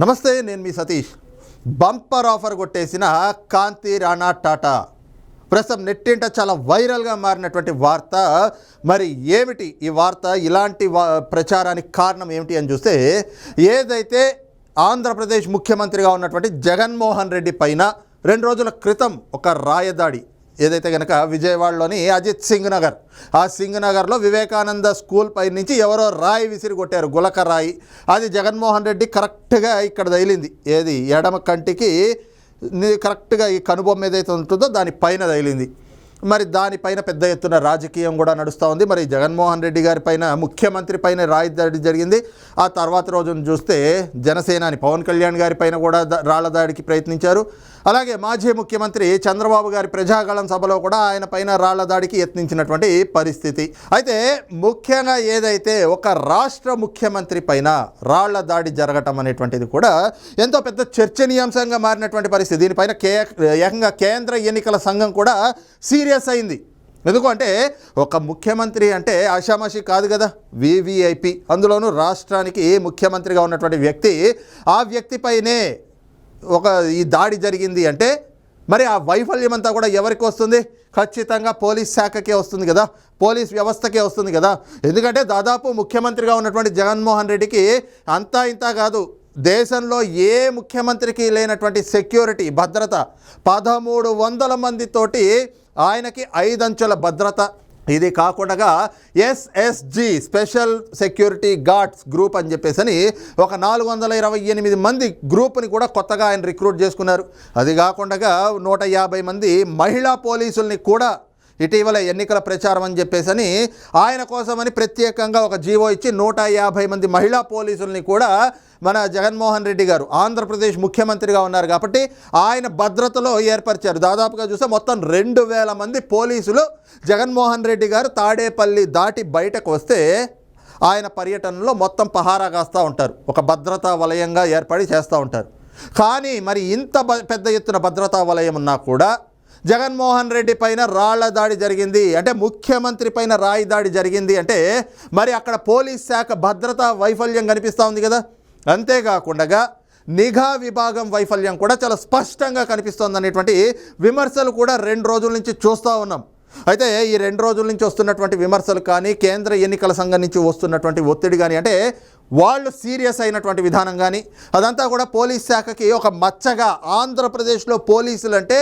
నమస్తే నేను మీ Satish. Bumper offer కొట్టేసిన కాంతి రాణా టాటా. ప్రస్తుతం నెట్టింట చాలా వైరల్గా మారినటువంటి వార్త. మరి ఏమిటి ఈ వార్త? ఇలాంటి వా ప్రచారానికి కారణం ఏమిటి అని చూస్తే ఏదైతే ఆంధ్రప్రదేశ్ ముఖ్యమంత్రిగా ఉన్నటువంటి జగన్మోహన్ రెడ్డి పైన రెండు రోజుల క్రితం ఒక రాయదాడి ఏదైతే కనుక విజయవాడలోని అజిత్ సింగ్ నగర్ ఆ సింగ్ నగర్లో వివేకానంద స్కూల్ పై నుంచి ఎవరో రాయి విసిరి కొట్టారు గులక రాయి. అది జగన్మోహన్ రెడ్డి కరెక్ట్గా ఇక్కడ తగిలింది. ఏది? ఎడమ కంటికి కరెక్ట్గా ఈ కనుబొమ్మ ఏదైతే ఉంటుందో దాని పైన తగిలింది. మరి దానిపైన పెద్ద ఎత్తున రాజకీయం కూడా నడుస్తూ ఉంది. మరి జగన్మోహన్ రెడ్డి గారి పైన ముఖ్యమంత్రి పైన రాయి దాడి జరిగింది. ఆ తర్వాత రోజున చూస్తే జనసేనాని పవన్ కళ్యాణ్ గారి పైన కూడా రాళ్ళ దాడికి ప్రయత్నించారు. అలాగే మాజీ ముఖ్యమంత్రి చంద్రబాబు గారి ప్రజాగళం సభలో కూడా ఆయన పైన రాళ్ళ దాడికి యత్నించినటువంటి పరిస్థితి. అయితే ముఖ్యంగా ఏదైతే ఒక రాష్ట్ర ముఖ్యమంత్రి పైన రాళ్ళ దాడి జరగటం అనేటువంటిది కూడా ఎంతో పెద్ద చర్చనీయాంశంగా మారినటువంటి పరిస్థితి. దీనిపైన కే ఏకంగా కేంద్ర ఎన్నికల సంఘం కూడా సీరియస్ అయింది. ఎందుకంటే ఒక ముఖ్యమంత్రి అంటే ఆషామాషి కాదు కదా వివిఐపి అందులోనూ రాష్ట్రానికి ముఖ్యమంత్రిగా ఉన్నటువంటి వ్యక్తి ఆ వ్యక్తిపైనే ఒక ఈ దాడి జరిగింది అంటే మరి ఆ వైఫల్యం అంతా కూడా ఎవరికి వస్తుంది? ఖచ్చితంగా పోలీస్ శాఖకే వస్తుంది కదా పోలీస్ వ్యవస్థకే వస్తుంది కదా. ఎందుకంటే దాదాపు ముఖ్యమంత్రిగా ఉన్నటువంటి జగన్మోహన్ రెడ్డికి అంతా ఇంత కాదు దేశంలో ఏ ముఖ్యమంత్రికి లేనటువంటి సెక్యూరిటీ భద్రత పదమూడు వందల మందితోటి ఆయనకి ఐదంచెల భద్రత. ఇది కాకుండా SSG special security guards group అని చెప్పేసి అని ఒక నాలుగు వందల ఇరవై ఎనిమిది మంది గ్రూప్ని కూడా కొత్తగా ఆయన రిక్రూట్ చేసుకున్నారు. అది కాకుండా నూట యాభై మంది మహిళా పోలీసుల్ని కూడా ఇటీవల ఎన్నికల ప్రచారం అని చెప్పేసి ఆయన కోసమని ప్రత్యేకంగా ఒక జీవో ఇచ్చి నూట యాభై మంది మహిళా పోలీసుల్ని కూడా మన జగన్మోహన్ రెడ్డి గారు ఆంధ్రప్రదేశ్ ముఖ్యమంత్రిగా ఉన్నారు కాబట్టి ఆయన భద్రతలో ఏర్పరిచారు. దాదాపుగా చూస్తే మొత్తం రెండు వేల మంది పోలీసులు జగన్మోహన్ రెడ్డి గారు తాడేపల్లి దాటి బయటకు వస్తే ఆయన పర్యటనలో మొత్తం పహారా కాస్తూ ఉంటారు. ఒక భద్రతా వలయంగా ఏర్పడి చేస్తూ ఉంటారు. కానీ మరి ఇంత పెద్ద ఎత్తున భద్రతా వలయం ఉన్నా కూడా జగన్మోహన్ రెడ్డి పైన రాళ్ళ దాడి జరిగింది. అంటే ముఖ్యమంత్రి పైన రాయి దాడి జరిగింది. అంటే మరి అక్కడ పోలీస్ శాఖ భద్రతా వైఫల్యం కనిపిస్తూ ఉంది కదా? అంతేకాకుండా నిఘా విభాగం వైఫల్యం కూడా చాలా స్పష్టంగా కనిపిస్తోంది అనేటువంటి విమర్శలు కూడా రెండు రోజుల నుంచి చూస్తూ ఉన్నాం. అయితే ఈ రెండు రోజుల నుంచి వస్తున్నటువంటి విమర్శలు కానీ కేంద్ర ఎన్నికల సంఘం నుంచి వస్తున్నటువంటి ఒత్తిడి కానీ అంటే వాళ్ళు సీరియస్ అయినటువంటి విధానం కానీ అదంతా కూడా పోలీస్ శాఖకి ఒక మచ్చగా ఆంధ్రప్రదేశ్లో పోలీసులు అంటే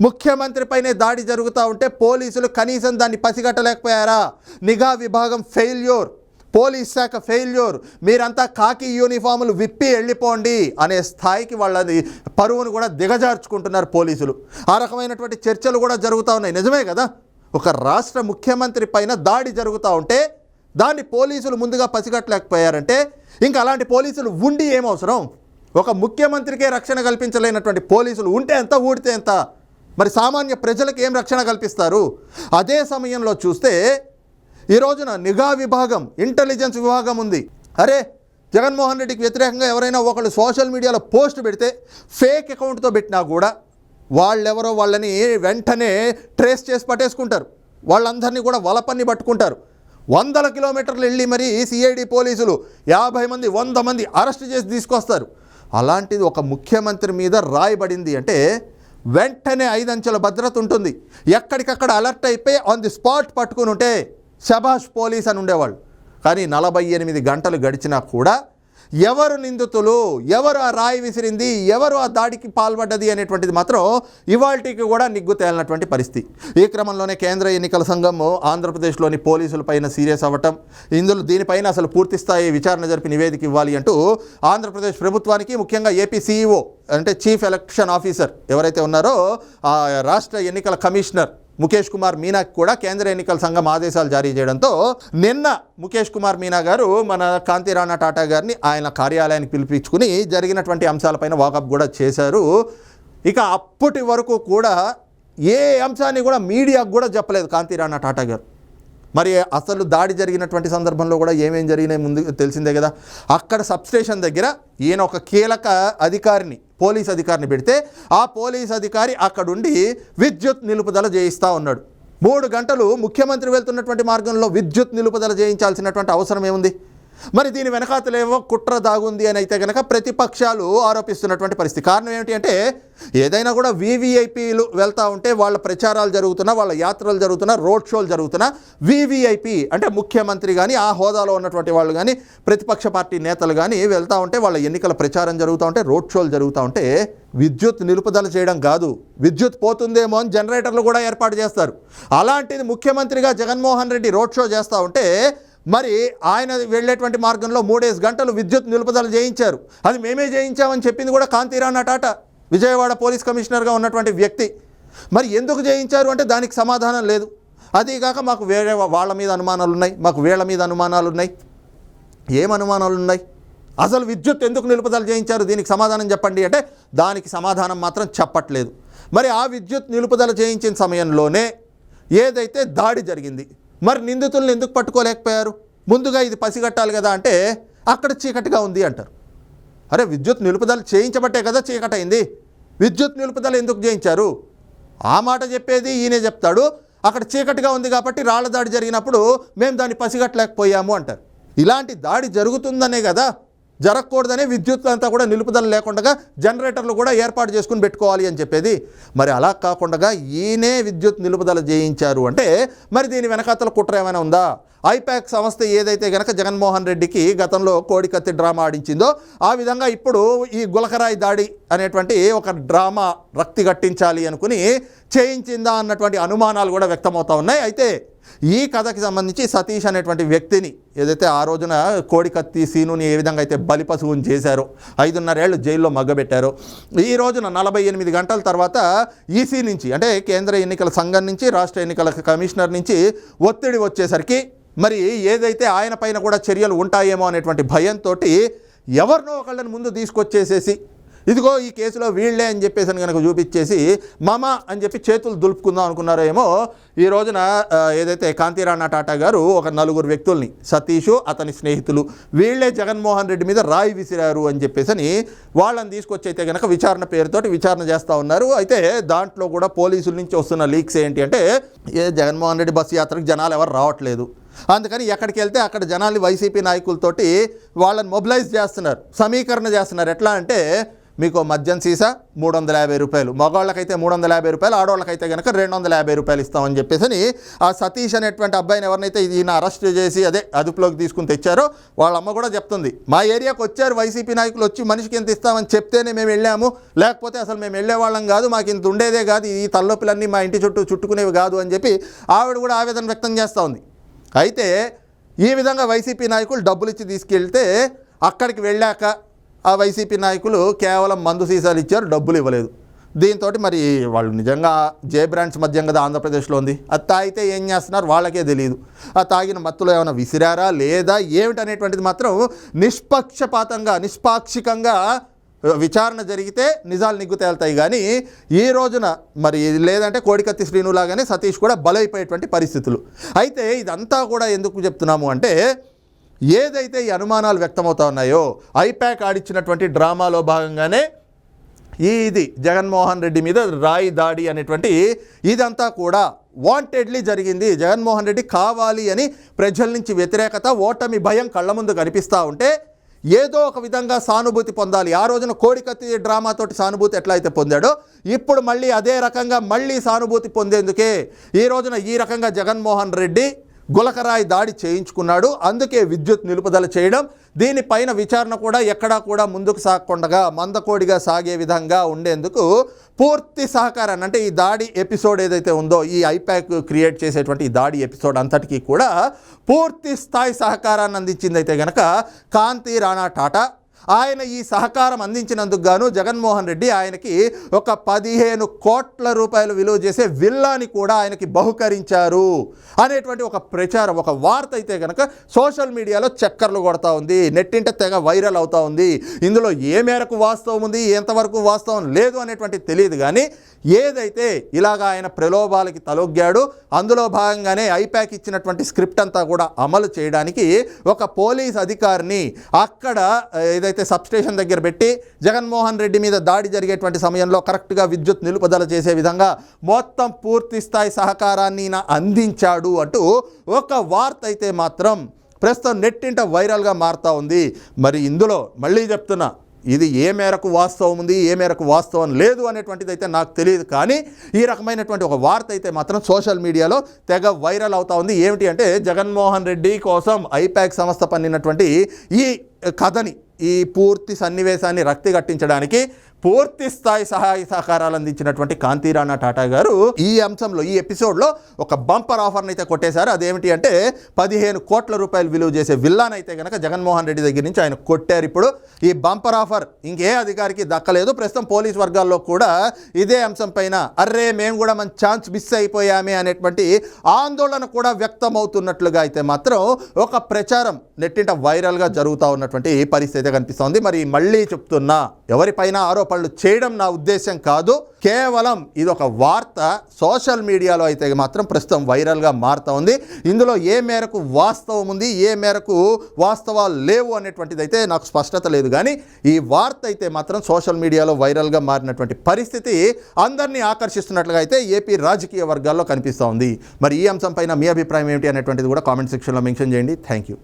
ముఖ్యమంత్రి పైనే దాడి జరుగుతూ ఉంటే పోలీసులు కనీసం దాన్ని పసిగట్టలేకపోయారా? నిఘా విభాగం ఫెయిల్యూర్. పోలీస్ శాఖ ఫెయిల్యూర్. మీరంతా కాకి యూనిఫాములు విప్పి వెళ్ళిపోండి అనే స్థాయికి వాళ్ళది పరువును కూడా దిగజార్చుకుంటున్నారు పోలీసులు. ఆ రకమైనటువంటి చర్చలు కూడా జరుగుతూ ఉన్నాయి. నిజమే కదా? ఒక రాష్ట్ర ముఖ్యమంత్రి పైన దాడి జరుగుతూ ఉంటే దాన్ని పోలీసులు ముందుగా పసిగట్టలేకపోయారంటే ఇంకా అలాంటి పోలీసులు ఉండి ఏమవసరం? ఒక ముఖ్యమంత్రికే రక్షణ కల్పించలేనటువంటి పోలీసులు ఉంటే ఎంత ఊడితే ఎంత? మరి సామాన్య ప్రజలకు ఏం రక్షణ కల్పిస్తారు? అదే సమయంలో చూస్తే ఈ రోజున నిఘా విభాగం ఇంటెలిజెన్స్ విభాగం ఉంది. అరే జగన్మోహన్ రెడ్డికి వ్యతిరేకంగా ఎవరైనా ఒకళ్ళు సోషల్ మీడియాలో పోస్ట్ పెడితే ఫేక్ అకౌంట్తో పెట్టినా కూడా వాళ్ళెవరో వాళ్ళని వెంటనే ట్రేస్ చేసి పట్టేసుకుంటారు. వాళ్ళందరినీ కూడా వలపన్ని పట్టుకుంటారు. వందల కిలోమీటర్లు వెళ్ళి మరి సిఐడి పోలీసులు యాభై మంది వంద మంది అరెస్ట్ చేసి తీసుకొస్తారు. అలాంటిది ఒక ముఖ్యమంత్రి మీద రాయబడింది అంటే వెంటనే ఐదంచెల భద్రత ఉంటుంది. ఎక్కడికక్కడ అలర్ట్ అయిపోయి ఆన్ ది స్పాట్ పట్టుకుని ఉంటే శబాష్ పోలీస్ అని ఉండేవాళ్ళు. కానీ నలభై ఎనిమిది గంటలు గడిచినా కూడా ఎవరు నిందితులు? ఎవరు ఆ రాయి విసిరింది? ఎవరు ఆ దాడికి పాల్పడ్డది అనేటువంటిది మాత్రం ఇవాళకి కూడా నిగ్గు తేలినటువంటి పరిస్థితి. ఈ క్రమంలోనే కేంద్ర ఎన్నికల సంఘం ఆంధ్రప్రదేశ్లోని పోలీసులపైన సీరియస్ అవ్వటం ఇందులో దీనిపైన అసలు పూర్తిస్థాయి విచారణ జరిపి నివేదిక ఇవ్వాలి అంటూ ఆంధ్రప్రదేశ్ ప్రభుత్వానికి ముఖ్యంగా ఏపీ సీఈఓ అంటే చీఫ్ ఎలక్షన్ ఆఫీసర్ ఎవరైతే ఉన్నారో ఆ రాష్ట్ర ఎన్నికల కమిషనర్ ముఖేష్ కుమార్ మీనాకి కూడా కేంద్ర ఎన్నికల సంఘం ఆదేశాలు జారీ చేయడంతో నిన్న ముఖేష్ కుమార్ మీనా గారు మన కాంతిరాణా టాటా గారిని ఆయన కార్యాలయానికి పిలిపించుకుని జరిగినటువంటి అంశాలపైన వాకప్ కూడా చేశారు. ఇక అప్పటి వరకు కూడా ఏ అంశాన్ని కూడా మీడియాకు కూడా చెప్పలేదు కాంతిరాణా టాటా గారు. మరి అసలు దాడి జరిగినటువంటి సందర్భంలో కూడా ఏమేం జరిగినాయి ముందు తెలిసిందే కదా. అక్కడ సబ్స్టేషన్ దగ్గర ఈయన ఒక కీలక అధికారిని పోలీస్ అధికారిని పెడితే ఆ పోలీస్ అధికారి అక్కడుండి విద్యుత్ నిలుపుదల చేయిస్తూ ఉన్నాడు. మూడు గంటలు ముఖ్యమంత్రి వెళ్తున్నటువంటి మార్గంలో విద్యుత్ నిలుపుదల చేయించాల్సినటువంటి అవసరం ఏముంది? మరి దీని వెనకాతలేమో కుట్ర దాగుంది అని అయితే కనుక ప్రతిపక్షాలు ఆరోపిస్తున్నటువంటి పరిస్థితి. కారణం ఏమిటి అంటే ఏదైనా కూడా వీవీఐపీలు వెళ్తూ ఉంటే వాళ్ళ ప్రచారాలు జరుగుతున్నా వాళ్ళ యాత్రలు జరుగుతున్నా రోడ్ షోలు జరుగుతున్నా వీవీఐపీ అంటే ముఖ్యమంత్రి కానీ ఆ హోదాలో ఉన్నటువంటి వాళ్ళు కానీ ప్రతిపక్ష పార్టీ నేతలు కానీ వెళ్తూ ఉంటే వాళ్ళ ఎన్నికల ప్రచారం జరుగుతూ ఉంటే రోడ్ షోలు జరుగుతూ ఉంటే విద్యుత్ నిలుపుదల చేయడం కాదు. విద్యుత్ పోతుందేమో అని జనరేటర్లు కూడా ఏర్పాటు చేస్తారు. అలాంటిది ముఖ్యమంత్రిగా జగన్మోహన్ రెడ్డి రోడ్ షో చేస్తూ ఉంటే మరి ఆయన వెళ్ళేటువంటి మార్గంలో మూడేసి గంటలు విద్యుత్ నిలుపుదల చేయించారు. అది మేమే చేయించామని చెప్పింది కూడా కాంతిరాణా టాటా విజయవాడ పోలీస్ కమిషనర్గా ఉన్నటువంటి వ్యక్తి. మరి ఎందుకు చేయించారు అంటే దానికి సమాధానం లేదు. అదీగాక మాకు వేరే వాళ్ళ మీద అనుమానాలు ఉన్నాయి మాకు వీళ్ళ మీద అనుమానాలు ఉన్నాయి. ఏం అనుమానాలు ఉన్నాయి? అసలు విద్యుత్ ఎందుకు నిలుపుదల చేయించారు? దీనికి సమాధానం చెప్పండి అంటే దానికి సమాధానం మాత్రం చెప్పట్లేదు. మరి ఆ విద్యుత్ నిలుపుదల చేయించిన సమయంలోనే ఏదైతే దాడి జరిగింది మరి నిందితులను ఎందుకు పట్టుకోలేకపోయారు? ముందుగా ఇది పసిగట్టాలి కదా అంటే అక్కడ చీకటిగా ఉంది అంటారు. అరే విద్యుత్ నిలుపుదల చేయించబట్టే కదా చీకటైంది. విద్యుత్ నిలుపుదల ఎందుకు చేయించారు? ఆ మాట చెప్పేది ఈయనే చెప్తాడు. అక్కడ చీకటిగా ఉంది కాబట్టి రాళ్ళ దాడి జరిగినప్పుడు మేము దాన్ని పసిగట్టలేకపోయాము అంటారు. ఇలాంటి దాడి జరుగుతుందనే కదా జరగకూడదని విద్యుత్ అంతా కూడా నిలుపుదల లేకుండా జనరేటర్లు కూడా ఏర్పాటు చేసుకుని పెట్టుకోవాలి అని చెప్పేది. మరి అలా కాకుండా ఈయనే విద్యుత్ నిలుపుదల చేయించారు అంటే మరి దీని వెనకాతల కుట్ర ఏమైనా ఉందా? ఐపాక్ సంస్థ ఏదైతే గనక జగన్మోహన్ రెడ్డికి గతంలో కోడికత్తి డ్రామా ఆడించిందో ఆ విధంగా ఇప్పుడు ఈ గులకరాయి దాడి అనేటువంటి ఒక డ్రామా రక్తి కట్టించాలి అనుకుని చేయించిందా అన్నటువంటి అనుమానాలు కూడా వ్యక్తమవుతా ఉన్నాయి. అయితే ఈ కథకి సంబంధించి సతీష్ అనేటువంటి వ్యక్తిని ఏదైతే ఆ రోజున కోడికత్తి సీనుని ఏ విధంగా అయితే బలిపశువుని చేశారో ఐదున్నరేళ్ళు జైల్లో మగ్గబెట్టారో ఈ రోజున నలభై ఎనిమిది గంటల తర్వాత ఈసీ నుంచి అంటే కేంద్ర ఎన్నికల సంఘం నుంచి రాష్ట్ర ఎన్నికల కమిషనర్ నుంచి ఒత్తిడి వచ్చేసరికి మరి ఏదైతే ఆయన పైన కూడా చర్యలు ఉంటాయేమో అనేటువంటి భయంతో ఎవరినో ఒకళ్ళని ముందు తీసుకొచ్చేసేసి ఇదిగో ఈ కేసులో వీళ్ళే అని చెప్పేసి అని కనుక చూపించేసి మమ అని చెప్పి చేతులు దులుపుకుందాం అనుకున్నారో ఏమో ఈ రోజున ఏదైతే కాంతిరాణా టాటా గారు ఒక నలుగురు వ్యక్తుల్ని సతీషు అతని స్నేహితులు వీళ్ళే జగన్మోహన్ రెడ్డి మీద రాయి విసిరారు అని చెప్పేసి అని వాళ్ళని తీసుకొచ్చి అయితే కనుక విచారణ పేరుతోటి విచారణ చేస్తూ ఉన్నారు. అయితే దాంట్లో కూడా పోలీసుల నుంచి వస్తున్న లీక్స్ ఏంటి అంటే ఏ జగన్మోహన్ రెడ్డి బస్సు యాత్రకు జనాలు ఎవరు రావట్లేదు. అందుకని ఎక్కడికి వెళ్తే అక్కడ జనాల్ని వైసీపీ నాయకులతోటి వాళ్ళని మొబిలైజ్ చేస్తున్నారు సమీకరణ చేస్తున్నారు. ఎట్లా అంటే మీకు మద్యం సీసా మూడు వందల యాభై రూపాయలు. మగవాళ్ళకైతే మూడు వందల యాభై రూపాయలు ఆడవాళ్ళకైతే కనుక రెండు వందల యాభై రూపాయలు ఇస్తామని చెప్పేసి అని ఆ సతీష్ అనేటువంటి అబ్బాయిని ఎవరినైతే ఈయన అరెస్ట్ చేసి అదే అదుపులోకి తీసుకుని తెచ్చారో వాళ్ళ అమ్మ కూడా చెప్తుంది. మా ఏరియాకు వచ్చారు వైసీపీ నాయకులు వచ్చి మనిషికి ఎంత ఇస్తామని చెప్తేనే మేము వెళ్ళాము. లేకపోతే అసలు మేము వెళ్ళే వాళ్ళం కాదు మాకు ఇంత ఉండేదే కాదు ఈ తల్లొప్పులన్నీ మా ఇంటి చుట్టూ చుట్టుకునేవి కాదు అని చెప్పి ఆవిడ కూడా ఆవేదన వ్యక్తం చేస్తూ ఉంది. అయితే ఈ విధంగా వైసీపీ నాయకులు డబ్బులు ఇచ్చి తీసుకెళ్తే అక్కడికి వెళ్ళాక ఆ వైసీపీ నాయకులు కేవలం మందు సీసాలు ఇచ్చారు డబ్బులు ఇవ్వలేదు. దీంతో మరి వాళ్ళు నిజంగా జే బ్రాండ్స్ మద్యం కదా ఆంధ్రప్రదేశ్లో ఉంది. అది తాగితే ఏం చేస్తున్నారు వాళ్ళకే తెలియదు ఆ తాగిన మత్తులో ఏమైనా విసిరారా లేదా ఏమిటనేటువంటిది మాత్రం నిష్పక్షపాతంగా నిష్పాక్షికంగా విచారణ జరిగితే నిజాలు నిగ్గు తేలుతాయి. కానీ ఈ రోజున మరి లేదంటే కోడికత్తి శ్రీనులాగానే సతీష్ కూడా బలైపోయేటువంటి పరిస్థితులు. అయితే ఇదంతా కూడా ఎందుకు చెప్తున్నాము అంటే ఏదైతే ఈ అనుమానాలు వ్యక్తమవుతా ఉన్నాయో ఐప్యాక్ ఆడిచ్చినటువంటి డ్రామాలో భాగంగానే ఈ ఇది జగన్మోహన్ రెడ్డి మీద రాయి దాడి అనేటువంటి ఇదంతా కూడా వాంటెడ్లీ జరిగింది. జగన్మోహన్ రెడ్డి కావాలి అని ప్రజల నుంచి వ్యతిరేకత ఓటమి భయం కళ్ళ ముందు కనిపిస్తూ ఉంటే ఏదో ఒక విధంగా సానుభూతి పొందాలి. ఆ రోజున కోడికత్తి డ్రామాతోటి సానుభూతి ఎట్లా అయితే పొందాడో ఇప్పుడు మళ్ళీ అదే రకంగా మళ్ళీ సానుభూతి పొందేందుకే ఈ రోజున ఈ రకంగా జగన్మోహన్ రెడ్డి గులకరాయి దాడి చేయించుకున్నాడు. అందుకే విద్యుత్ నిలుపుదల చేయడం దీనిపైన విచారణ కూడా ఎక్కడా కూడా ముందుకు సాగకుండా మందకోడిగా సాగే విధంగా ఉండేందుకు పూర్తి సహకారాన్ని అంటే ఈ దాడి ఎపిసోడ్ ఏదైతే ఉందో ఈ ఐపాక్ క్రియేట్ చేసేటువంటి ఈ దాడి ఎపిసోడ్ అంతటికీ కూడా పూర్తి స్థాయి సహకారాన్ని అందించిందైతే గనక కాంతి రాణా టాటా. ఆయన ఈ సహకారం అందించినందుకు గాను జగన్మోహన్ రెడ్డి ఆయనకి ఒక పదిహేను కోట్ల రూపాయలు విలువ చేసే విల్లాని కూడా ఆయనకి బహుకరించారు అనేటువంటి ఒక ప్రచారం ఒక వార్త అయితే కనుక సోషల్ మీడియాలో చక్కర్లు కొడతా ఉంది. నెట్టింట తెగ వైరల్ అవుతా ఉంది. ఇందులో ఏ మేరకు వాస్తవం ఉంది ఎంతవరకు వాస్తవం లేదు అనేటువంటి తెలియదు కానీ ఏదైతే ఇలాగ ఆయన ప్రలోభాలకి తలొగ్గాడు అందులో భాగంగానే ఐపాక్ ఇచ్చినటువంటి స్క్రిప్ట్ అంతా కూడా అమలు చేయడానికి ఒక పోలీస్ అధికారిని అక్కడ ఏదైతే ఏదైతే సబ్స్టేషన్ దగ్గర పెట్టి జగన్మోహన్ రెడ్డి మీద దాడి జరిగేటువంటి సమయంలో కరెక్ట్గా విద్యుత్ నిలుపుదల చేసే విధంగా మొత్తం పూర్తి స్థాయి సహకారాన్ని అందించాడు అంటూ ఒక వార్త అయితే మాత్రం ప్రస్తుతం నెట్టింట వైరల్గా మారుతూ ఉంది. మరి ఇందులో మళ్ళీ చెప్తున్నా ఇది ఏ మేరకు వాస్తవం ఉంది ఏ మేరకు వాస్తవం లేదు అనేటువంటిది అయితే నాకు తెలియదు. కానీ ఈ రకమైనటువంటి ఒక వార్త అయితే మాత్రం సోషల్ మీడియాలో తెగ వైరల్ అవుతా ఉంది. ఏమిటి అంటే జగన్మోహన్ రెడ్డి కోసం ఐపాక్ సంస్థ పన్నినటువంటి ఈ కథని ఈ పూర్తి సన్నివేశాన్ని రక్తి కట్టించడానికి పూర్తి స్థాయి సహాయ సహకారాలు అందించినటువంటి కాంతిరాణా టాటా గారు ఈ అంశంలో ఈ ఎపిసోడ్లో ఒక బంపర్ ఆఫర్ని అయితే కొట్టేశారు. అదేమిటి అంటే పదిహేను కోట్ల రూపాయలు విలువ చేసే విల్లాన్ అయితే కనుక జగన్మోహన్ రెడ్డి దగ్గర నుంచి ఆయన కొట్టారు ఇప్పుడు. ఈ బంపర్ ఆఫర్ ఇంకే అధికారికి దక్కలేదు. ప్రస్తుతం పోలీస్ వర్గాల్లో కూడా ఇదే అంశం పైన అర్రే మేము కూడా మన ఛాన్స్ మిస్ అయిపోయామే అనేటువంటి ఆందోళన కూడా వ్యక్తమవుతున్నట్లుగా అయితే మాత్రం ఒక ప్రచారం నెట్టింట వైరల్గా జరుగుతూ ఉన్నటువంటి పరిస్థితి అయితే కనిపిస్తోంది. మరి మళ్ళీ చెప్తున్నా ఎవరిపైన పళ్ళు చేయడం నా ఉద్దేశం కాదు. కేవలం ఇది ఒక వార్త. సోషల్ మీడియాలో అయితే మాత్రం ప్రస్తుతం వైరల్గా మారుతూ ఉంది. ఇందులో ఏ మేరకు వాస్తవం ఉంది ఏ మేరకు వాస్తవాలు లేవు అనేటువంటిది అయితే నాకు స్పష్టత లేదు. కానీ ఈ వార్త అయితే మాత్రం సోషల్ మీడియాలో వైరల్గా మారినటువంటి పరిస్థితి అందరినీ ఆకర్షిస్తున్నట్లుగా అయితే ఏపీ రాజకీయ వర్గాల్లో కనిపిస్తూ ఉంది. మరి ఈ అంశం పైన మీ అభిప్రాయం ఏమిటి అనేటువంటిది కూడా కామెంట్ సెక్షన్లో మెన్షన్ చేయండి. Thank you.